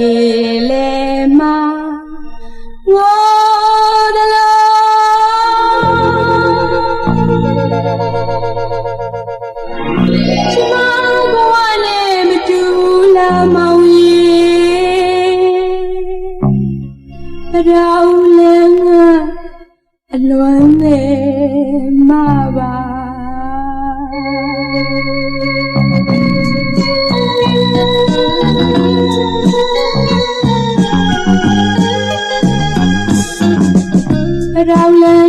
ရေလေမှာငိုသလားချမဘဝနဲ့မတူလားမောင်ရေအရာဦးလည်းငါအလွမ်းနဲ့မပါ Thank you. miserable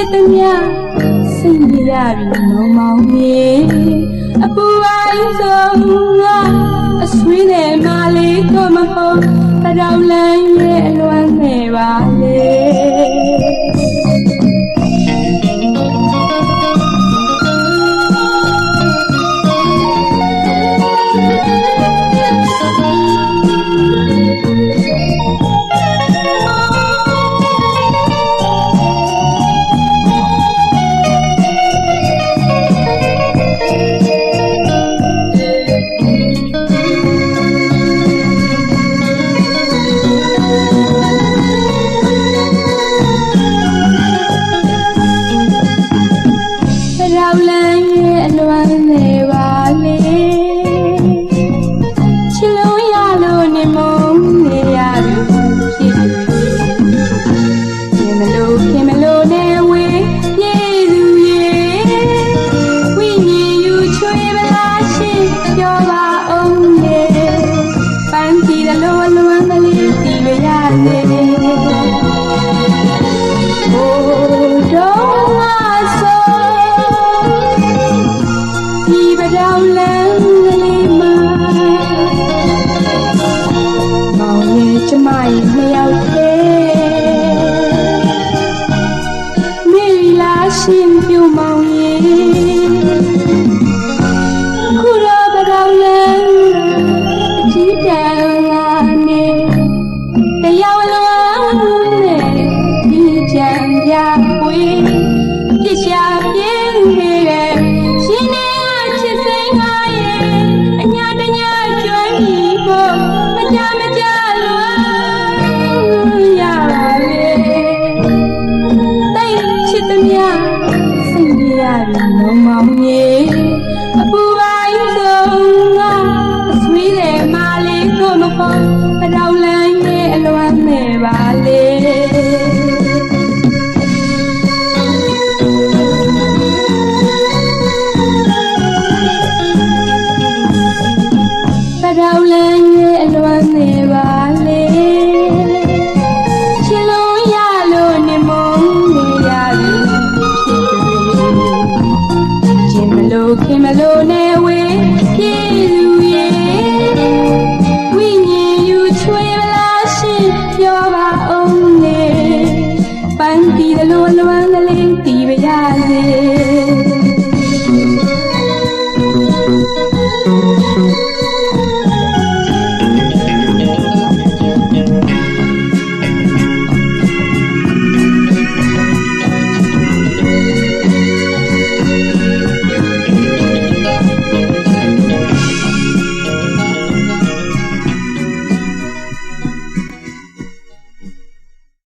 ဖြစ်သည်များစင်ရရပြီးမောင်မောင်မြေအပူအိုင်းဆုံးကအဆွေးနဲ့မလေးတော့မဟုတ်ပရောင်လန် ရင်မရောက်သေးမိလာရှင်ပြူမောင်ရေခုတော့ပကောင်လဲကြီးတန်လာနေတယောက်လွမ်းနဲ့ဒီချမ်းပြပွေပြစ်ရှာ Bye.